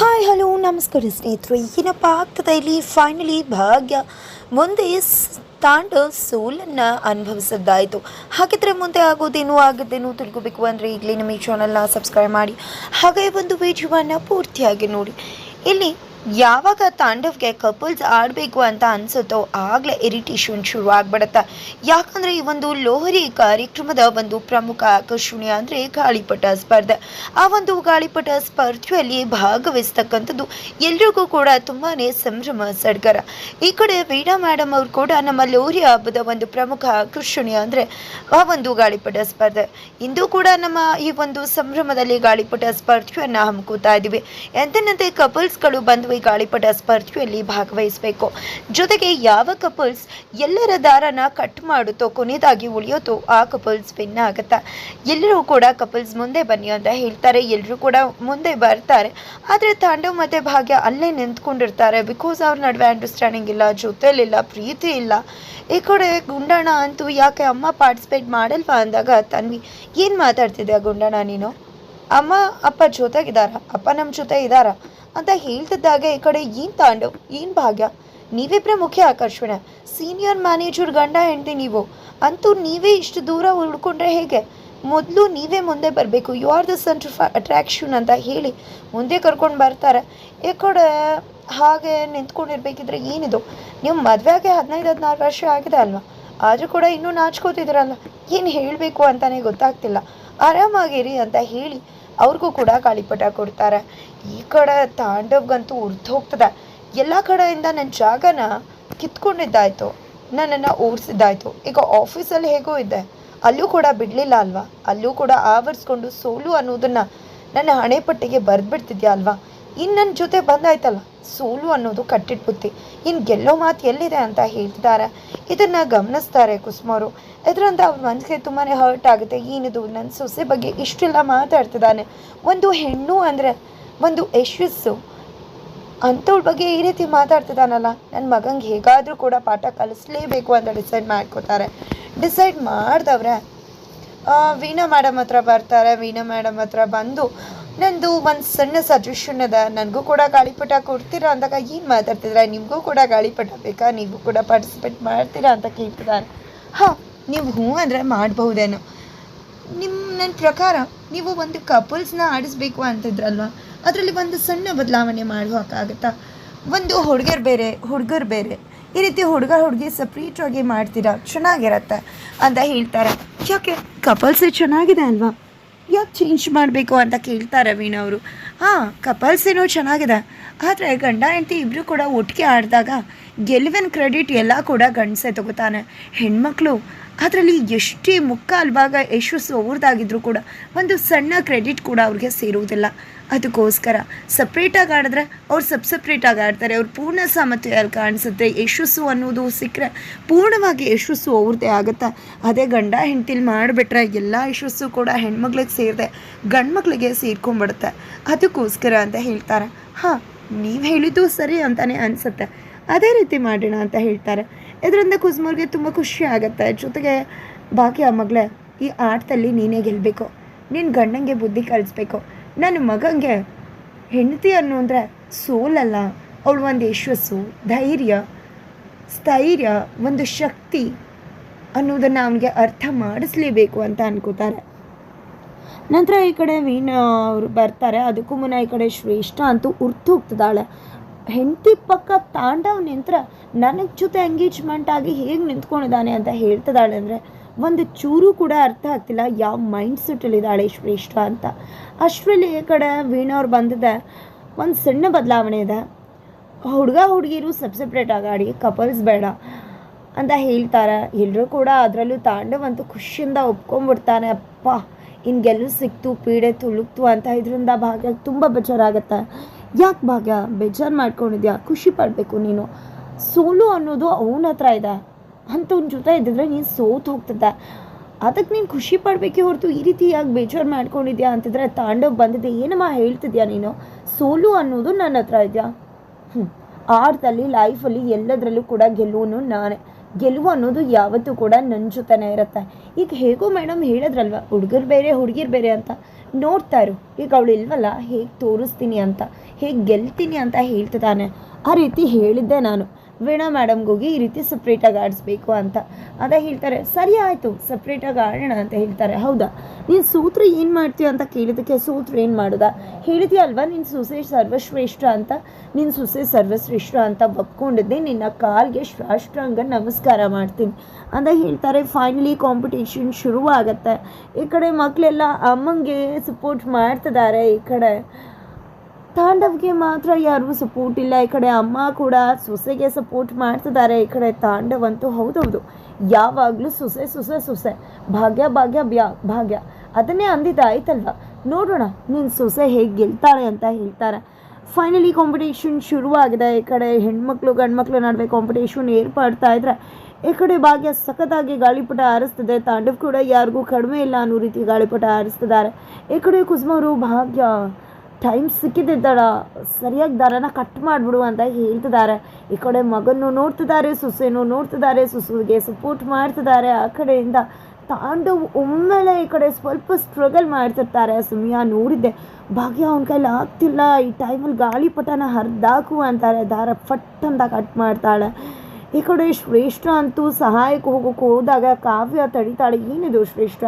Hi, hello, ನಮಸ್ಕಾರ ಸ್ನೇಹಿತರು. ಏನಪ್ಪ ಆಗ್ತದೆ ಇಲ್ಲಿ ಫೈನಲಿ ಭಾಗ್ಯ ಮುಂದೆ ತಾಂಡ ಸೋಲನ್ನು ಅನುಭವಿಸದ್ದಾಯಿತು. ಹಾಗಿದ್ರೆ ಮುಂದೆ ಆಗೋದೇನು ಆಗದೇನು ತಿಳ್ಕೋಬೇಕು ಅಂದರೆ ಈಗಲೇ ನಮ್ಮ ಈ ಚಾನಲ್ನ ಸಬ್ಸ್ಕ್ರೈಬ್ ಮಾಡಿ. ಹಾಗೆ ಒಂದು ವಿಡಿಯೋವನ್ನು ಪೂರ್ತಿಯಾಗಿ ನೋಡಿ. ಇಲ್ಲಿ ಯಾವಾಗ ತಾಂಡವ್ಗೆ ಕಪಲ್ಸ್ ಆಡಬೇಕು ಅಂತ ಅನ್ಸುತ್ತೋ ಆಗಲೇ ಇರಿಟೇಷನ್ ಶುರು ಆಗ್ಬಿಡತ್ತೆ ಯಾಕಂದರೆ ಈ ಒಂದು ಲೋಹರಿ ಕಾರ್ಯಕ್ರಮದ ಒಂದು ಪ್ರಮುಖ ಆಕರ್ಷಣೆ ಅಂದರೆ ಗಾಳಿಪಟ ಸ್ಪರ್ಧೆ. ಆ ಒಂದು ಗಾಳಿಪಟ ಸ್ಪರ್ಧೆಯಲ್ಲಿ ಭಾಗವಹಿಸ್ತಕ್ಕಂಥದ್ದು ಎಲ್ರಿಗೂ ಕೂಡ ತುಂಬಾ ಸಂಭ್ರಮ, ಸಡ್ಗರ. ಈ ಕಡೆ ವೀಣಾ ಮೇಡಮ್ ಅವರು ಕೂಡ ನಮ್ಮ ಲೋಹರಿ ಹಬ್ಬದ ಒಂದು ಪ್ರಮುಖ ಆಕರ್ಷಣೆ ಅಂದರೆ ಆ ಒಂದು ಗಾಳಿಪಟ ಸ್ಪರ್ಧೆ. ಇಂದು ಕೂಡ ನಮ್ಮ ಈ ಒಂದು ಸಂಭ್ರಮದಲ್ಲಿ ಗಾಳಿಪಟ ಸ್ಪರ್ಧೆಯನ್ನು ಹಮ್ಮಿಕೋತಾ ಇದ್ದೀವಿ. ಕಪಲ್ಸ್ ಕಪಲ್ಸ್ಗಳು ಬಂದು ಈ ಗಾಳಿಪಟ ಸ್ಪರ್ಧೆಯಲ್ಲಿ ಭಾಗವಹಿಸಬೇಕು. ಜೊತೆಗೆ ಯಾವ ಕಪಲ್ಸ್ ಎಲ್ಲರ ದಾರನ ಕಟ್ ಮಾಡುತ್ತೋ ಕೊನೆಯದಾಗಿ ಉಳಿಯೋತೋ ಆ ಕಪಲ್ಸ್ ವಿನ್ ಆಗುತ್ತೆ? ಎಲ್ಲರೂ ಕೂಡ ಕಪಲ್ಸ್ ಮುಂದೆ ಬನ್ನಿ ಅಂತ ಹೇಳ್ತಾರೆ. ಎಲ್ಲರೂ ಕೂಡ ಮುಂದೆ ಬರ್ತಾರೆ. ಆದರೆ ತಾಂಡವ್ ಮತ್ತೆ ಭಾಗ್ಯ ಅಲ್ಲೇ ನಿಂತ್ಕೊಂಡಿರ್ತಾರೆ. ಬಿಕಾಸ್ ಅವ್ರ ನಡುವೆ ಅಂಡರ್ಸ್ಟ್ಯಾಂಡಿಂಗ್ ಇಲ್ಲ ಜೊತೆಲಿಲ್ಲ ಪ್ರೀತಿ ಇಲ್ಲ. ಈ ಕಡೆ ಗುಂಡಣ್ಣ ಅಂತೂ ಯಾಕೆ ಅಮ್ಮ ಪಾರ್ಟಿಸಿಪೇಟ್ ಮಾಡಲ್ವಾ ಅಂದಾಗ, ತನ್ವಿ, ಏನು ಮಾತಾಡ್ತಿದ್ಯಾ ಗುಂಡಣ್ಣ ನೀನು? ಅಮ್ಮ, ಅಪ್ಪ ಜೊತೆಗಿದಾರ ಅಪ್ಪ ನಮ್ಮ ಜೊತೆ ಇದ್ದಾರ ಅಂತ ಹೇಳ್ತಿದ್ದಾಗ ಈ ಕಡೆ ಏನು ತಾಂಡವ್ ಏನು ಭಾಗ್ಯ? ನೀವಿಬ್ಬರೇ ಮುಖ್ಯ ಆಕರ್ಷಣೆ. ಸೀನಿಯರ್ ಮ್ಯಾನೇಜರ್ ಗಂಡ, ಹೆಂಡತಿ ನೀವು. ಅಂತೂ ನೀವೇ ಇಷ್ಟು ದೂರ ಉಳ್ಕೊಂಡ್ರೆ ಹೇಗೆ? ಮೊದಲು ನೀವೇ ಮುಂದೆ ಬರಬೇಕು. You are the center of attraction ಅಂತ ಹೇಳಿ ಮುಂದೆ ಕರ್ಕೊಂಡು ಬರ್ತಾರೆ. ಈ ಕಡೆ ಹಾಗೆ ನಿಂತ್ಕೊಂಡಿರ್ಬೇಕಿದ್ರೆ ಏನಿದು? ನೀವು ಮದುವೆಗೆ ಹದಿನೈದು, ಹದಿನಾರು ವರ್ಷ ಆಗಿದೆ ಅಲ್ವಾ? ಆದರೂ ಕೂಡ ಇನ್ನೂ ನಾಚ್ಕೋತಿದ್ರಲ್ಲ ಏನು ಹೇಳಬೇಕು ಅಂತಲೇ ಗೊತ್ತಾಗ್ತಿಲ್ಲ. ಆರಾಮಾಗಿರಿ ಅಂತ ಹೇಳಿ ಅವ್ರಿಗೂ ಕೂಡ ಗಾಳಿಪಟ ಕೊಡ್ತಾರೆ. ಈ ಕಡೆ ತಾಂಡವ್ಗಂತೂ ಹೋಗ್ತದೆ ಎಲ್ಲ ಕಡೆಯಿಂದ ನನ್ನ ಜಾಗನ ಕಿತ್ಕೊಂಡಿದ್ದಾಯ್ತು. ನನ್ನನ್ನು ಓಡಿಸಿದ್ದಾಯ್ತು ಈಗ ಆಫೀಸಲ್ಲಿ ಹೇಗೋ ಇದ್ದೆ ಅಲ್ಲೂ ಕೂಡ ಬಿಡಲಿಲ್ಲ ಅಲ್ವಾ? ಅಲ್ಲೂ ಕೂಡ ಆವರಿಸ್ಕೊಂಡು ಸೋಲು ಅನ್ನೋದನ್ನು ನನ್ನ ಹಣೆಪಟ್ಟಿಗೆ ಬರೆದ್ಬಿಡ್ತಿದ್ಯಾ ಅಲ್ವಾ? ಇನ್ನು ನನ್ನ ಜೊತೆ ಬಂದಾಯ್ತಲ್ಲ? ಸೋಲು ಅನ್ನೋದು ಕಟ್ಟಿಟ್ ಬುತ್ತಿ ಇನ್ನು ಗೆಲ್ಲೋ ಮಾತು ಎಲ್ಲಿದೆ ಅಂತ ಹೇಳ್ತಿದ್ದಾರೆ ಇದನ್ನು ಗಮನಿಸ್ತಾರೆ ಕುಸುಮವರು. ಇದರಿಂದ ಅವ್ರ ಮನಸ್ಸಿಗೆ ತುಂಬಾ ಹರ್ಟ್ ಆಗುತ್ತೆ. ಏನಿದು? ನನ್ನ ಸೊಸೆ ಬಗ್ಗೆ ಇಷ್ಟೆಲ್ಲ ಮಾತಾಡ್ತಿದ್ದಾನೆ ಒಂದು ಹೆಣ್ಣು ಅಂದರೆ ಒಂದು ಯಶಸ್ಸು. ಅಂಥವ್ಳ ಬಗ್ಗೆ ಈ ರೀತಿ ಮಾತಾಡ್ತಿದ್ದಾನಲ್ಲ ನನ್ನ ಮಗಂಗೆ ಹೇಗಾದರೂ ಕೂಡ ಪಾಠ ಕಲಿಸ್ಲೇಬೇಕು ಅಂತ ಡಿಸೈಡ್ ಮಾಡ್ಕೋತಾರೆ. ಡಿಸೈಡ್ ಮಾಡಿದವ್ರೆ ವೀಣಾ ಮೇಡಮ್ ಹತ್ರ ಬರ್ತಾರೆ. ವೀಣಾ ಮೇಡಮ್ ಹತ್ರ ಬಂದು ನಂದು ಒಂದು ಸಣ್ಣ ಸಜೆಷನ್ ಅದ. ನನಗೂ ಕೂಡ ಗಾಳಿಪಟ ಕೊಡ್ತೀರಾ ಅಂದಾಗ ಏನು ಮಾತಾಡ್ತಿದ್ರೆ? ನಿಮಗೂ ಕೂಡ ಗಾಳಿಪಟ ಬೇಕಾ? ನೀವು ಕೂಡ ಪಾರ್ಟಿಸಿಪೇಟ್ ಮಾಡ್ತೀರಾ ಅಂತ ಕೇಳ್ತಿದ್ದಾರೆ ಹಾಂ, ನೀವು ಹ್ಞೂ ಅಂದರೆ ಮಾಡ್ಬಹುದೇನೋ. ನಿಮ್ಮ ನನ್ನ ಪ್ರಕಾರ ನೀವು ಒಂದು ಕಪಲ್ಸ್ನ ಆಡಿಸ್ಬೇಕು ಅಂತಿದ್ರಲ್ವ? ಅದರಲ್ಲಿ ಒಂದು ಸಣ್ಣ ಬದಲಾವಣೆ ಮಾಡುವಕ್ಕಾಗತ್ತಾ ಒಂದು ಹುಡುಗರು ಬೇರೆ ಹುಡುಗರು ಬೇರೆ. ಈ ರೀತಿ ಹುಡುಗ ಹುಡುಗಿ ಸಪ್ರೇಟಾಗಿ ಮಾಡ್ತೀರಾ? ಚೆನ್ನಾಗಿರತ್ತೆ ಅಂತ ಹೇಳ್ತಾರೆ. ಯಾಕೆ? ಕಪಲ್ಸೇ ಚೆನ್ನಾಗಿದೆ ಅಲ್ವಾ? ಯಾಕೆ ಚೇಂಜ್ ಮಾಡಬೇಕು ಅಂತ ಕೇಳ್ತಾರೆ ವೀಣಾ ಅವರು. ಹಾಂ ಕಪಲ್ಸ್ ಏನೋ ಚೆನ್ನಾಗಿದೆ. ಆದರೆ ಗಂಡ ಹೆಂಡತಿ ಇಬ್ಬರು ಕೂಡ ಒಟ್ಟಿಗೆ ಆಡಿದಾಗ ಗೆಲುವಿನ ಕ್ರೆಡಿಟ್ ಎಲ್ಲ ಕೂಡ ಗಂಡಸೇ ತಗೋತಾನೆ. ಹೆಣ್ಮಕ್ಳು ಅದರಲ್ಲಿ ಎಷ್ಟೇ ಮುಕ್ಕಾಲು ಭಾಗ ಯಶಸ್ಸು ಅವ್ರದ್ದಾಗಿದ್ರೂ ಕೂಡ ಒಂದು ಸಣ್ಣ ಕ್ರೆಡಿಟ್ ಕೂಡ ಅವ್ರಿಗೆ ಸೇರುವುದಿಲ್ಲ. ಅದಕ್ಕೋಸ್ಕರ ಸಪ್ರೇಟಾಗಿ ಆಡಿದ್ರೆ ಅವ್ರು ಸಬ್ ಸಪ್ರೇಟಾಗಿ ಆಡ್ತಾರೆ. ಅವ್ರು ಪೂರ್ಣ ಸಾಮರ್ಥ್ಯಲ್ಲಿ ಕಾಣಿಸುತ್ತೆ, ಯಶಸ್ಸು ಅನ್ನೋದು ಸಿಕ್ಕರೆ ಪೂರ್ಣವಾಗಿ ಯಶಸ್ಸು ಅವ್ರದ್ದೇ ಆಗುತ್ತೆ? ಅದೇ ಗಂಡ ಹೆಂಡತಿಲಿ ಮಾಡಿಬಿಟ್ರೆ ಎಲ್ಲ ಯಶಸ್ಸು ಕೂಡ ಹೆಣ್ಮಕ್ಳಿಗೆ ಸೇರಿದೆ ಗಂಡ್ಮಕ್ಳಿಗೆ ಸೇರ್ಕೊಂಡ್ಬಿಡುತ್ತೆ ಅದಕ್ಕೋಸ್ಕರ ಅಂತ ಹೇಳ್ತಾರೆ. ಹಾಂ, ನೀವು ಹೇಳಿದ್ದು ಸರಿ ಅಂತಲೇ ಅನಿಸುತ್ತೆ. ಅದೇ ರೀತಿ ಮಾಡೋಣ ಅಂತ ಹೇಳ್ತಾರೆ. ಇದರಿಂದ ಕುಸ್ಮೂರ್ಗೆ ತುಂಬ ಖುಷಿ ಆಗುತ್ತೆ. ಜೊತೆಗೆ ಬಾಕಿ ಆ ಮಗಳೇ, ಈ ಆಟದಲ್ಲಿ ನೀನೇ ಗೆಲ್ಲಬೇಕು ನಿನ್ನ ಗಂಡಂಗೆ ಬುದ್ಧಿ ಕಲಿಸ್ಬೇಕು. ನನ್ನ ಮಗಂಗೆ ಹೆಂಡತಿ ಅನ್ನೋ ಅಂದರೆ ಸೋಲಲ್ಲ. ಅವಳು ಒಂದು ಯಶಸ್ಸು, ಧೈರ್ಯ, ಸ್ಥೈರ್ಯ, ಒಂದು ಶಕ್ತಿ ಅನ್ನೋದನ್ನು ಅವನಿಗೆ ಅರ್ಥ ಮಾಡಿಸ್ಲೇಬೇಕು ಅಂತ ಅನ್ಕೋತಾರೆ. ನಂತರ ಈ ಕಡೆ ವೀಣಾ ಅವರು ಬರ್ತಾರೆ. ಅದಕ್ಕೂ ಮುನ್ನ ಈ ಕಡೆ ಶ್ರೇಷ್ಠ ಅಂತೂ ಉರ್ತು ಹೋಗ್ತಿದ್ದಾಳೆ. ಹೆಂಡತಿ ಪಕ್ಕ ತಾಂಡವ್ ನಿಂತ್ರ ನನಗೆ ಜೊತೆ ಎಂಗೇಜ್ಮೆಂಟ್ ಆಗಿ ಹೇಗೆ ನಿಂತ್ಕೊಂಡಿದ್ದಾನೆ ಅಂತ ಹೇಳ್ತಿದ್ದಾಳೆ ಅಂದರೆ ಒಂದು ಚೂರು ಕೂಡ ಅರ್ಥ ಆಗ್ತಿಲ್ಲ. ಯಾವ ಮೈಂಡ್ ಸೆಟ್ಟಲ್ಲಿದ್ದಾಳೆ ಶ್ರೇಷ್ಠ ಅಂತ. ಅಷ್ಟರಲ್ಲಿ ಈ ಕಡೆ ವೀಣಾ ಅವ್ರು ಬಂದಿದೆ. ಒಂದು ಸಣ್ಣ ಬದಲಾವಣೆ ಇದೆ. ಹುಡುಗ ಹುಡುಗಿರು ಸಬ್ ಆಗಾಡಿ ಕಪಲ್ಸ್ ಬೇಡ ಅಂತ ಹೇಳ್ತಾರೆ. ಎಲ್ಲರೂ ಕೂಡ ಅದರಲ್ಲೂ ತಾಂಡವ್ ಅಂತೂ ಖುಷಿಯಿಂದ ಒಪ್ಕೊಂಡ್ಬಿಡ್ತಾನೆ. ಅಪ್ಪ ಇನ್ ಗೆಲ್ಲು ಸಿಕ್ತು, ಪೀಡೆ ತುಳುಕ್ತು ಅಂತ ಇದರಿಂದ ಭಾಗ್ಯ ತುಂಬ ಬೇಜಾರಾಗುತ್ತೆ. ಯಾಕೆ ಭಾಗ್ಯ? ಬೇಜಾರು ಮಾಡ್ಕೊಂಡಿದ್ಯಾ? ಖುಷಿ ಪಡಬೇಕು ನೀನು. ಸೋಲು ಅನ್ನೋದು ಅವನ ಹತ್ರ ಇದೆ. ಅಂಥವ್ನ ಜೊತೆ ಇದ್ದಿದ್ರೆ ನೀನು ಸೋತು ಹೋಗ್ತದೆ ಅದಕ್ಕೆ ನೀನು ಖುಷಿ ಪಡಬೇಕೇ ಹೊರತು ಈ ರೀತಿ ಯಾಕೆ ಬೇಜಾರು ಮಾಡ್ಕೊಂಡಿದ್ಯಾ ಅಂತಿದ್ರೆ ತಾಂಡವ್ ಬಂದಿದೆ. ಏನಮ್ಮ ಹೇಳ್ತಿದ್ಯಾ ನೀನು? ಸೋಲು ಅನ್ನೋದು ನನ್ನ ಹತ್ರ ಇದೆಯಾ? ಹ್ಞೂ ಆರ್ಟಲ್ಲಿ ಲೈಫಲ್ಲಿ ಎಲ್ಲದರಲ್ಲೂ ಕೂಡ ಗೆಲ್ಲುವನು ನಾನೇ. ಗೆಲುವು ಅನ್ನೋದು ಯಾವತ್ತೂ ಕೂಡ ನನ್ನ ಜೊತೆನೇ ಇರುತ್ತೆ. ಈಗ ಹೇಗೋ ಮೇಡಮ್ ಹೇಳಿದ್ರಲ್ವ, ಹುಡುಗರು ಬೇರೆ, ಹುಡುಗಿರು ಬೇರೆ ಅಂತ. ನೋಡ್ತಾ ಇರು, ಈಗ ಅವಳು ಇಲ್ವಲ್ಲ, ಹೇಗೆ ತೋರಿಸ್ತೀನಿ ಅಂತ, ಹೇಗೆ ಗೆಲ್ತೀನಿ ಅಂತ ಹೇಳ್ತಿದ್ದಾನೆ. ಆ ರೀತಿ ಹೇಳಿದ್ದೆ ನಾನು. ವೀಣಾ ಮೇಡಮ್ಗೆ ಹೋಗಿ ಈ ರೀತಿ ಸಪ್ರೇಟಾಗಿ ಆಡಿಸ್ಬೇಕು ಅಂತ. ಅದೇ ಹೇಳ್ತಾರೆ, ಸರಿ ಆಯಿತು ಸಪ್ರೇಟಾಗಿ ಆಡೋಣ ಅಂತ ಹೇಳ್ತಾರೆ. ಹೌದಾ? ನೀನು ಸೂತ್ರ ಏನು ಮಾಡ್ತೀಯ ಅಂತ ಕೇಳಿದ್ದಕ್ಕೆ ಸೂತ್ರ ಏನು ಮಾಡೋದ? ಹೇಳಿದ್ಯಾ ಅಲ್ವಾ ನಿನ್ನ ಸೊಸೆ ಸರ್ವಶ್ರೇಷ್ಠ ಅಂತ? ನಿನ್ನ ಸೊಸೆ ಸರ್ವಶ್ರೇಷ್ಠ ಅಂತ ಒಪ್ಕೊಂಡಿದ್ದೆ, ನಿನ್ನ ಕಾಲ್ಗೆ ಶ್ರಾಷ್ಟ್ರಾಂಗ ನಮಸ್ಕಾರ ಮಾಡ್ತೀನಿ. ಅಂತ ಹೇಳ್ತಾರೆ ಫೈನಲಿ ಕಾಂಪಿಟೇಷನ್ ಶುರುವಾಗತ್ತೆ. ಈ ಕಡೆ ಮಕ್ಕಳೆಲ್ಲ ಅಮ್ಮಂಗೆ ಸಪೋರ್ಟ್ ಮಾಡ್ತಿದ್ದಾರೆ, ಈ ಕಡೆ. ತಾಂಡವ್ಗೆ ಮಾತ್ರ ಯಾರಿಗೂ ಸಪೋರ್ಟ್ ಇಲ್ಲ. ಈ ಕಡೆ ಅಮ್ಮ ಕೂಡ ಸೊಸೆಗೆ ಸಪೋರ್ಟ್ ಮಾಡ್ತಿದ್ದಾರೆ. ಈ ಕಡೆ ತಾಂಡವ್ ಅಂತೂ ಹೌದೌದು. ಯಾವಾಗಲೂ ಸೊಸೆ ಸೊಸೆ ಸೊಸೆ. ಭಾಗ್ಯ ಭಾಗ್ಯ ಭಾಗ್ಯ. ಅದನ್ನೇ ಅಂದಿದ್ದಾಯ್ತಲ್ವ ನೋಡೋಣ ನಿನ್ನ ಸೊಸೆ ಹೇಗೆ ಗೆಲ್ತಾಳೆ ಅಂತ ಹೇಳ್ತಾರೆ. ಫೈನಲಿ ಕಾಂಪಿಟೇಷನ್ ಶುರುವಾಗಿದೆ. ಈ ಕಡೆ ಹೆಣ್ಮಕ್ಳು, ಗಂಡ್ಮಕ್ಳು ನಡುವೆ ಕಾಂಪಿಟೇಷನ್ ಏರ್ಪಡ್ತಾ ಇದ್ರೆ, ಈ ಕಡೆ ಭಾಗ್ಯ ಸಖತ್ತಾಗಿ ಗಾಳಿಪಟ ಹಾರಿಸ್ತಿದೆ ತಾಂಡವ್ ಕೂಡ ಯಾರಿಗೂ ಕಡಿಮೆ ಇಲ್ಲ ಅನ್ನೋ ರೀತಿ ಗಾಳಿಪಟ ಹಾರಿಸ್ತಿದ್ದಾರೆ ಈ ಕಡೆ ಕುಸುಮರು, ಭಾಗ್ಯ ಟೈಮ್ ಸಿಕ್ಕಿದ್ದಾಳ ಸರಿಯಾಗಿ ದಾರನ ಕಟ್ ಮಾಡಿಬಿಡು ಅಂತ ಹೇಳ್ತಿದ್ದಾರೆ. ಈ ಕಡೆ ಮಗನ್ನು ನೋಡ್ತಿದ್ದಾರೆ ಸೊಸೆನೂ ನೋಡ್ತಿದ್ದಾರೆ, ಸುಸುಗೆ ಸಪೋರ್ಟ್ ಮಾಡ್ತಿದ್ದಾರೆ. ಆ ಕಡೆಯಿಂದ ತಾಂಡು ಒಮ್ಮೆಲೆ ಈ ಕಡೆ ಸ್ವಲ್ಪ ಸ್ಟ್ರಗಲ್ ಮಾಡ್ತಿರ್ತಾರೆ. ಸುಮಿಯಾ ನೋಡಿದ್ದೆ. ಭಾಗ್ಯ ಅವನ ಕೈಲಿ ಆಗ್ತಿಲ್ಲ. ಈ ಟೈಮಲ್ಲಿ ಗಾಳಿಪಟನ ಹರಿದಾಕು ಅಂತಾರೆ. ದಾರ ಫಟ್ ಅಂತ ಕಟ್ ಮಾಡ್ತಾಳೆ. ಈ ಕಡೆ ಶ್ರೇಷ್ಠ ಅಂತೂ ಸಹಾಯಕ್ಕೆ ಹೋಗೋಕೆ ಹೋದಾಗ ಕಾವ್ಯ ತಡಿತಾಳೆ. ಏನಿದು ಶ್ರೇಷ್ಠ?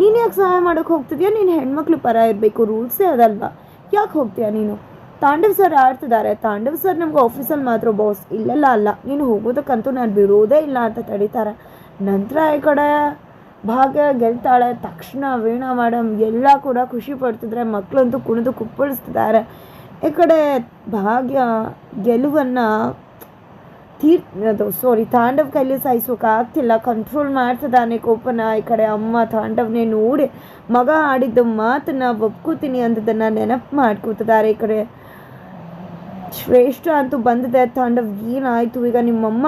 ನೀನು ಯಾಕೆ ಸಹಾಯ ಮಾಡೋಕ್ಕೆ ಹೋಗ್ತಿದ್ಯಾ? ನೀನು ಹೆಣ್ಮಕ್ಳು ಪರ ಇರಬೇಕು. ರೂಲ್ಸೇ ಅದಲ್ವಾ ಯಾಕೆ ಹೋಗ್ತೀಯಾ ನೀನು? ತಾಂಡವ್ ಸರ್ ಆಡ್ತಿದ್ದಾರೆ ತಾಂಡವ್ ಸರ್ ನಮ್ಗೆ ಆಫೀಸಲ್ಲಿ ಮಾತ್ರ ಬಾಸ್ ಇಲ್ಲೆಲ್ಲ ಅಲ್ಲ. ನೀನು ಹೋಗೋದಕ್ಕಂತೂ ನಾನು ಬಿಡೋದೇ ಇಲ್ಲ ಅಂತ ತಡೀತಾರೆ. ನಂತರ ಈ ಕಡೆ ಭಾಗ್ಯ ಗೆಲ್ತಾಳೆ. ತಕ್ಷಣ ವೀಣಾ ಮೇಡಮ್ ಎಲ್ಲ ಕೂಡ ಖುಷಿ ಪಡ್ತಿದ್ರೆ. ಮಕ್ಕಳಂತೂ ಕುಣಿದು ಕುಪ್ಪಳಿಸ್ತಿದ್ದಾರೆ ಈ ಕಡೆ ಭಾಗ್ಯ ಗೆಲುವನ್ನು ತೀರ್ ಅದು ಸಾರಿ ತಾಂಡವ್ ಕೈಲಿ ಸಾಯಿಸೋಕೆ ಆಗ್ತಿಲ್ಲ ಕಂಟ್ರೋಲ್ ಮಾಡ್ತಿದ್ದಾನೆ ಕೋಪನ ಈ ಕಡೆ ಅಮ್ಮ ತಾಂಡವ್ನೇ ನೋಡಿ. ಮಗ ಆಡಿದ್ದ ಮಾತನ್ನ ಒಪ್ಕೋತೀನಿ ಅಂದದನ್ನು ನೆನಪು ಮಾಡ್ಕೋತಿದ್ದಾರೆ ಈ ಕಡೆ. ಶ್ರೇಷ್ಠ ಅಂತೂ ಬಂದಿದೆ. ತಾಂಡವ್ ಏನಾಯಿತು? ಈಗ ನಿಮ್ಮಮ್ಮ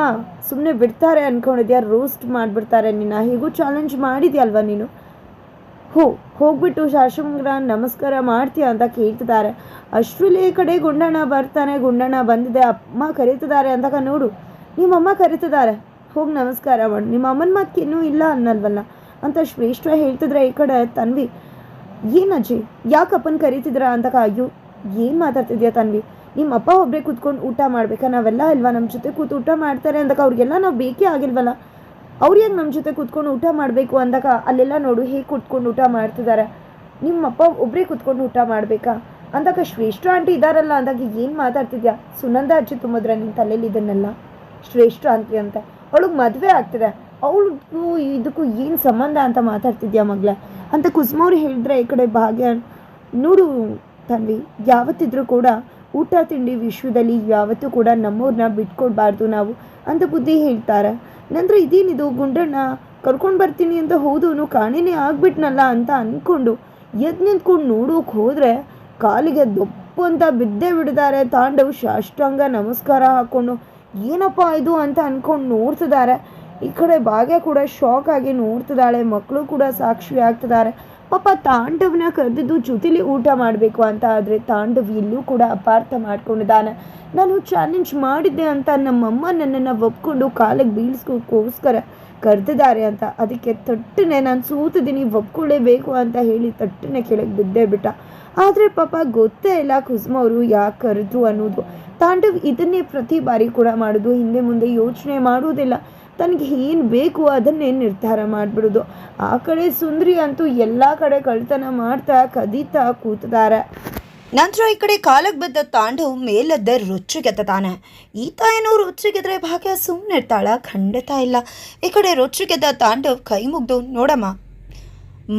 ಸುಮ್ಮನೆ ಬಿಡ್ತಾರೆ ಅಂದ್ಕೊಂಡಿದ್ಯಾ ರೋಸ್ಟ್ ಮಾಡಿಬಿಡ್ತಾರೆ ನಿನ್ನ. ಹೀಗೂ ಚಾಲೆಂಜ್ ಮಾಡಿದ್ಯಲ್ವ ನೀನು? ಹೋ, ಹೋಗ್ಬಿಟ್ಟು ಶಾಶ್ವಂಗ್ರ ನಮಸ್ಕಾರ ಮಾಡ್ತೀಯ ಅಂತ ಕೇಳ್ತಿದ್ದಾರೆ. ಅಷ್ಟರಲ್ಲಿ ಕಡೆ ಗುಂಡಣ್ಣ ಬರ್ತಾನೆ, ಗುಂಡಣ್ಣ ಬಂದಿದೆ. ಅಮ್ಮ ಕರೀತಿದ್ದಾರೆ ಅಂದಾಗ ನೋಡು, ನಿಮ್ಮಮ್ಮ ಕರೀತಿದ್ದಾರೆ. ಹೋಗಿ ನಮಸ್ಕಾರ ಮಾಡು. ನಿಮ್ಮ ಅಮ್ಮನ ಮಾತು ಇನ್ನೂ ಇಲ್ಲ ಅನ್ನಲ್ವಲ್ಲ? ಅಂತ ಶ್ರೇಷ್ಠ ಹೇಳ್ತಿದ್ರೆ ಈ ಕಡೆ ತನ್ವಿ ಏನಜ್ಜಿ ಯಾಕಪ್ಪನ ಕರೀತಿದ್ರ ಅಂತ ಅಯ್ಯೋ, ಏನು ಮಾತಾಡ್ತಿದ್ಯಾ ತನ್ವಿ? ನಿಮ್ಮ ಅಪ್ಪ ಒಬ್ಬರೇ ಕೂತ್ಕೊಂಡು ಊಟ ಮಾಡ್ಬೇಕಾ? ನಾವೆಲ್ಲ ಇಲ್ವಾ ನಮ್ಮ ಜೊತೆ ಕೂತು ಊಟ ಮಾಡ್ತಾರೆ ಅಂದಾಗ ಅವ್ರಿಗೆಲ್ಲ ನಾವು ಬೇಕೇ ಆಗಿಲ್ವಲ್ಲ? ಅವ್ರು ಹೇಗೆ ನಮ್ಮ ಜೊತೆ ಕೂತ್ಕೊಂಡು ಊಟ ಮಾಡಬೇಕು ಅಂದಾಗ ಅಲ್ಲೆಲ್ಲ ನೋಡು ಹೇಗೆ ಕೂತ್ಕೊಂಡು ಊಟ ಮಾಡ್ತಿದ್ದಾರೆ ನಿಮ್ಮಪ್ಪ ಒಬ್ಬರೇ ಕೂತ್ಕೊಂಡು ಊಟ ಮಾಡಬೇಕಾ? ಅಂದಾಗ ಶ್ರೇಷ್ಠ ಆಂಟಿ ಇದಾರಲ್ಲ ಅಂದಾಗ ಏನು ಮಾತಾಡ್ತಿದ್ಯಾ? ಸುನಂದ ಅಜ್ಜಿ ತುಂಬಿದ್ರೆ ನಿನ್ನ ತಲೆಯಲ್ಲಿ ಇದನ್ನೆಲ್ಲ? ಶ್ರೇಷ್ಠ ಆಂಟಿ ಅಂತ. ಅವಳಿಗೆ ಮದುವೆ ಆಗ್ತಿದೆ. ಅವಳಿಗೂ ಇದಕ್ಕೂ ಏನು ಸಂಬಂಧ ಅಂತ ಮಾತಾಡ್ತಿದ್ಯಾ ಮಗಳೇ? ಅಂತ ಕುಸುಮವ್ರು ಹೇಳಿದ್ರೆ ಈ ಕಡೆ ಭಾಗ್ಯ, ನೋಡು ತನ್ವಿ ಯಾವತ್ತಿದ್ರೂ ಕೂಡ ಊಟ ತಿಂಡಿ ವಿಶ್ವದಲ್ಲಿ ಯಾವತ್ತೂ ಕೂಡ ನಮ್ಮೂರನ್ನ ಬಿಟ್ಕೊಡ್ಬಾರ್ದು ನಾವು ಅಂತ ಬುದ್ಧಿ ಹೇಳ್ತಾರೆ. ನಂತರ ಇದೇನಿದು? ಗುಂಡಣ್ಣ, ಕರ್ಕೊಂಡು ಬರ್ತೀನಿ ಅಂತ ಹೋದವನು ಕಾಣೆನೇ ಆಗ್ಬಿಟ್ನಲ್ಲ ಅಂತ ಅಂದ್ಕೊಂಡು ಎದ್ದು ನಿಂತ್ಕೊಂಡು ನೋಡೋಕೆ ಹೋದರೆ ಕಾಲಿಗೆ ದೊಪ್ಪು ಅಂತ ಬಿದ್ದೇ ಬಿಡ್ತಾರೆ. ತಾಂಡವ್ ಸಾಷ್ಟಾಂಗ ನಮಸ್ಕಾರ ಹಾಕ್ಕೊಂಡು ಏನಪ್ಪ ಇದು ಅಂತ ಅಂದ್ಕೊಂಡು ನೋಡ್ತಿದ್ದಾರೆ. ಈ ಕಡೆ ಭಾಗ್ಯ ಕೂಡ ಶಾಕ್ ಆಗಿ ನೋಡ್ತಿದ್ದಾಳೆ. ಮಕ್ಕಳು ಕೂಡ ಸಾಕ್ಷಿ ಆಗ್ತಿದ್ದಾರೆ ಪಾಪ ತಾಂಡವನ ಕರೆದಿದ್ದು ಜೊತೆಲಿ ಊಟ ಮಾಡಬೇಕು ಅಂತ ಆದರೆ ತಾಂಡವ್ ಇಲ್ಲೂ ಕೂಡ ಅಪಾರ್ಥ ಮಾಡ್ಕೊಂಡಿದ್ದಾನೆ. ನಾನು ಚಾಲೆಂಜ್ ಮಾಡಿದ್ದೆ ಅಂತ ನಮ್ಮಮ್ಮ ನನ್ನನ್ನು ಒಪ್ಕೊಂಡು ಕಾಲಿಗೆ ಬೀಳ್ಸ್ಕೋಸ್ಕರ ಕರೆದಿದ್ದಾರೆ ಅಂತ. ಅದಕ್ಕೆ ತಟ್ಟನೆ ನಾನು ಸೋತಿದ್ದೀನಿ, ಒಪ್ಕೊಳ್ಳೇಬೇಕು ಅಂತ ಹೇಳಿ ತಟ್ಟನೆ ಕೆಳಗೆ ಬಿದ್ದೇ ಬಿಟ್ಟ. ಆದರೆ ಪಾಪ ಗೊತ್ತೇ ಇಲ್ಲ ಕುಸುಮ ಅವರು ಯಾಕೆ ಕರೆದ್ರು ಅನ್ನೋದು. ತಾಂಡವ್ ಇದನ್ನೇ ಪ್ರತಿ ಬಾರಿ ಕೂಡ ಮಾಡೋದು, ಹಿಂದೆ ಮುಂದೆ ಯೋಚನೆ ಮಾಡುವುದಿಲ್ಲ. ತನಗೆ ಏನು ಬೇಕು ಅದನ್ನೇ ನಿರ್ಧಾರ ಮಾಡಿಬಿಡೋದು. ಆ ಕಡೆ ಸುಂದ್ರಿ ಅಂತೂ ಎಲ್ಲ ಕಡೆ ಕಳ್ತನ ಮಾಡ್ತಾ ಕದೀತಾ ಕೂತಿದ್ದಾರೆ. ನಂತರ ಈ ಕಡೆ ಕಾಲಕ್ಕೆ ಬಿದ್ದ ತಾಂಡವ್ ಮೇಲದ್ದ ರೊಚ್ಚಿಗೆದ್ದಾನೆ ಈತ ಏನೋ ರೊಚ್ಚಿಗೆದ್ರೆ ಭಾಗ್ಯ ಸುಮ್ಮನೆ ಇರ್ತಾಳ, ಖಂಡಿತ ಇಲ್ಲ. ಈ ಕಡೆ ರೊಚ್ಚಿಗೆದ್ದ ತಾಂಡವ್ ಕೈ ಮುಗ್ದು, ನೋಡಮ್ಮ,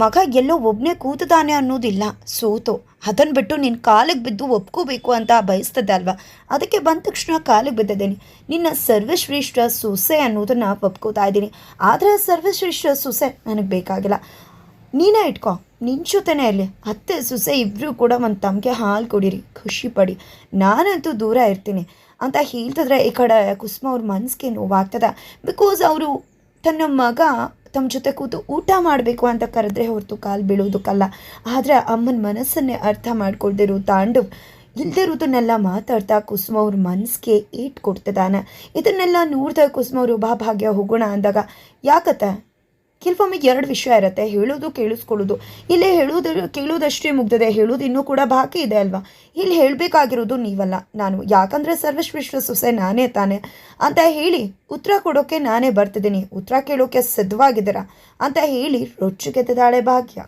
ಮಗ ಎಲ್ಲೋ ಒಬ್ಬನೇ ಕೂತಿದ್ದಾನೆ ಅನ್ನೋದಿಲ್ಲ, ಸೋತು. ಅದನ್ನು ಬಿಟ್ಟು ನಿನ್ನ ಕಾಲಿಗೆ ಬಿದ್ದು ಒಪ್ಕೋಬೇಕು ಅಂತ ಬಯಸ್ತದೆ ಅಲ್ವಾ? ಅದಕ್ಕೆ ಬಂದ ತಕ್ಷಣ ಕಾಲಿಗೆ ಬಿದ್ದಿದ್ದೀನಿ ನಿನ್ನ ಸರ್ವಶ್ರೇಷ್ಠ ಸೊಸೆ ಅನ್ನೋದನ್ನು ಒಪ್ಕೋತಾ ಇದ್ದೀನಿ. ಆದರೆ ಸರ್ವಶ್ರೇಷ್ಠ ಸೊಸೆ ನನಗೆ ಬೇಕಾಗಿಲ್ಲ. ನೀನೇ ಇಟ್ಕೋ. ನಿನ್ನ ಜೊತೆನೇ ಇರಲಿ. ಅತ್ತೆ, ಸೊಸೆ ಇಬ್ಬರೂ ಕೂಡ ಒಂದು ತಮಗೆ ಹಾಲು ಕುಡೀರಿ. ಖುಷಿ ಪಡಿ. ನಾನಂತೂ ದೂರ ಇರ್ತೀನಿ. ಅಂತ ಹೇಳ್ತಿದ್ರೆ ಈ ಕಡೆ ಕುಸುಮ ಅವ್ರ ಮನಸ್ಸಿಗೆ ನೋವಾಗ್ತದೆ. ಬಿಕಾಸ್ ಅವರು ತನ್ನ ಮಗ ತಮ್ಮ ಜೊತೆ ಕೂತು ಊಟ ಮಾಡಬೇಕು ಅಂತ ಕರೆದ್ರೆ ಹೊರತು ಕಾಲು ಬೀಳೋದಕ್ಕಲ್ಲ ಆದರೆ ಅಮ್ಮನ ಮನಸ್ಸನ್ನೇ ಅರ್ಥ ಮಾಡ್ಕೊಳ್ದಿರೋ ತಾಂಡವ್ ಇಲ್ದಿರೋದನ್ನೆಲ್ಲ ಮಾತಾಡ್ತಾ ಕುಸುಮ ಅವ್ರ ಮನಸ್ಸಿಗೆ ಏಟ್ ಕೊಡ್ತಿದ್ದಾನೆ. ಇದನ್ನೆಲ್ಲ ನೋಡ್ತಾ ಕುಸುಮ ಅವರು, ಬಾ ಭಾಗ್ಯ, ಹೋಗೋಣ ಅಂದಾಗ, ಯಾಕತ್ತೆ? ಕೆಲವೊಮ್ಮೆ ಎರಡು ವಿಷಯ ಇರುತ್ತೆ ಹೇಳೋದು ಕೇಳಿಸ್ಕೊಳ್ಳೋದು ಇಲ್ಲೇ ಹೇಳೋದು ಕೇಳೋದಷ್ಟೇ ಮುಗ್ದಿದೆ ಹೇಳೋದು ಇನ್ನೂ ಕೂಡ ಬಾಕಿ ಇದೆ ಅಲ್ವಾ? ಇಲ್ಲಿ ಹೇಳಬೇಕಾಗಿರೋದು ನೀವಲ್ಲ, ನಾನು. ಯಾಕಂದರೆ ಸರ್ವಶ್ರೇಷ್ಠ ಸೊಸೆ ನಾನೇ ತಾನೆ. ಅಂತ ಹೇಳಿ, ಉತ್ತರ ಕೊಡೋಕ್ಕೆ ನಾನೇ ಬರ್ತಿದ್ದೀನಿ. ಉತ್ತರ ಕೇಳೋಕ್ಕೆ ಸಿದ್ಧವಾಗಿದ್ದೀರಾ? ಅಂತ ಹೇಳಿ ರೊಚ್ಚಿಗೆದ್ದಾಳೆ ಭಾಗ್ಯ.